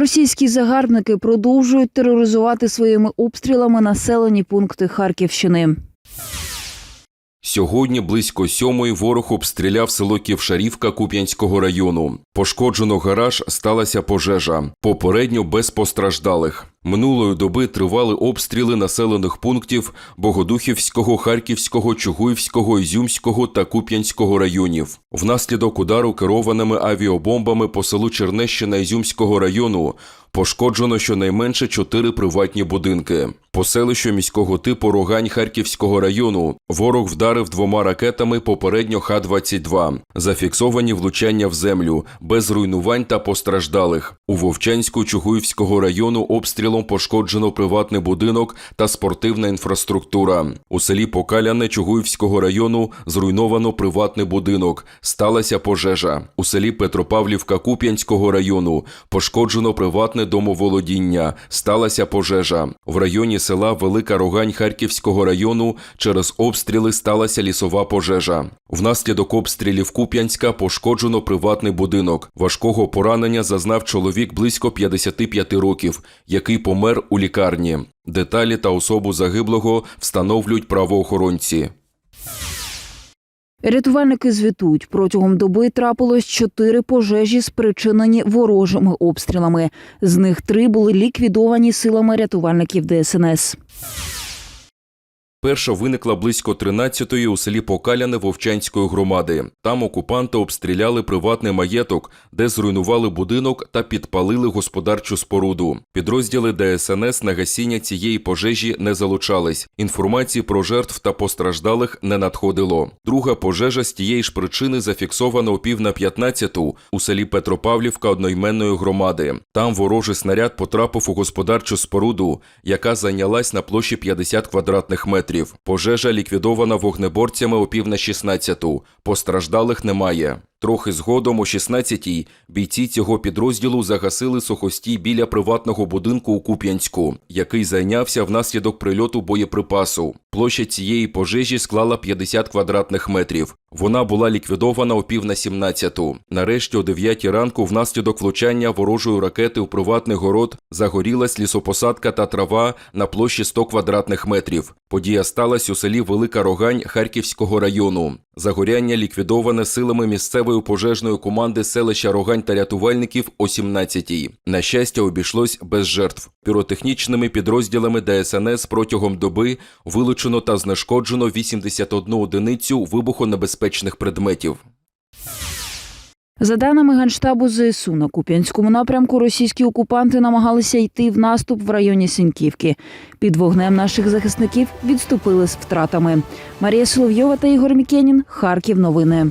Російські загарбники продовжують тероризувати своїми обстрілами населені пункти Харківщини. Сьогодні близько сьомої ворог обстріляв село Ківшарівка Куп'янського району. Пошкоджено гараж, сталася пожежа. Попередньо без постраждалих. Минулої доби тривали обстріли населених пунктів Богодухівського, Харківського, Чугуївського, Ізюмського та Куп'янського районів. Внаслідок удару керованими авіабомбами по селу Чернещина Ізюмського району пошкоджено щонайменше чотири приватні будинки. По селищу міського типу Рогань Харківського району ворог вдарив двома ракетами попередньо Х-22. Зафіксовані влучання в землю, без руйнувань та постраждалих. У Вовчанську Чугуївського району обстрілом пошкоджено приватний будинок та спортивна інфраструктура. У селі Покаляне Чугуївського району зруйновано приватний будинок. Сталася пожежа. У селі Петропавлівка Куп'янського району пошкоджено приватне домоволодіння. Сталася пожежа. В районі села Велика Рогань Харківського району через обстріли сталася лісова пожежа. Внаслідок обстрілів Куп'янська пошкоджено приватний будинок. Важкого поранення зазнав чоловік близько 55 років, який помер у лікарні. Деталі та особу загиблого встановлюють правоохоронці. Рятувальники звітують, протягом доби трапилось чотири пожежі, спричинені ворожими обстрілами. З них три були ліквідовані силами рятувальників ДСНС. Перша виникла близько 13-ї у селі Покаляне Вовчанської громади. Там окупанти обстріляли приватний маєток, де зруйнували будинок та підпалили господарчу споруду. Підрозділи ДСНС на гасіння цієї пожежі не залучались. Інформації про жертв та постраждалих не надходило. Друга пожежа з тієї ж причини зафіксована о пів на 15-ту у селі Петропавлівка одноіменної громади. Там ворожий снаряд потрапив у господарчу споруду, яка зайнялась на площі 50 квадратних метрів. Пожежа ліквідована вогнеборцями о пів на 16-ту. Постраждалих немає. Трохи згодом о 16-й бійці цього підрозділу загасили сухостій біля приватного будинку у Куп'янську, який зайнявся внаслідок прильоту боєприпасу. Площа цієї пожежі склала 50 квадратних метрів. Вона була ліквідована о пів на 17-ту. Нарешті о 9 ранку внаслідок влучання ворожої ракети у приватний город загорілась лісопосадка та трава на площі 100 квадратних метрів. Подія сталася у селі Велика Рогань Харківського району. Загоряння ліквідоване силами місцевої пожежної команди селища Рогань та рятувальників о 17-й. На щастя, обійшлось без жертв. Піротехнічними підрозділами ДСНС протягом доби вилучено та знешкоджено 81 одиницю вибухонебезпечних предметів. За даними Генштабу ЗСУ, на Куп'янському напрямку російські окупанти намагалися йти в наступ в районі Синьківки. Під вогнем наших захисників відступили з втратами. Марія Соловйова та Ігор Мікенін. Харків. Новини.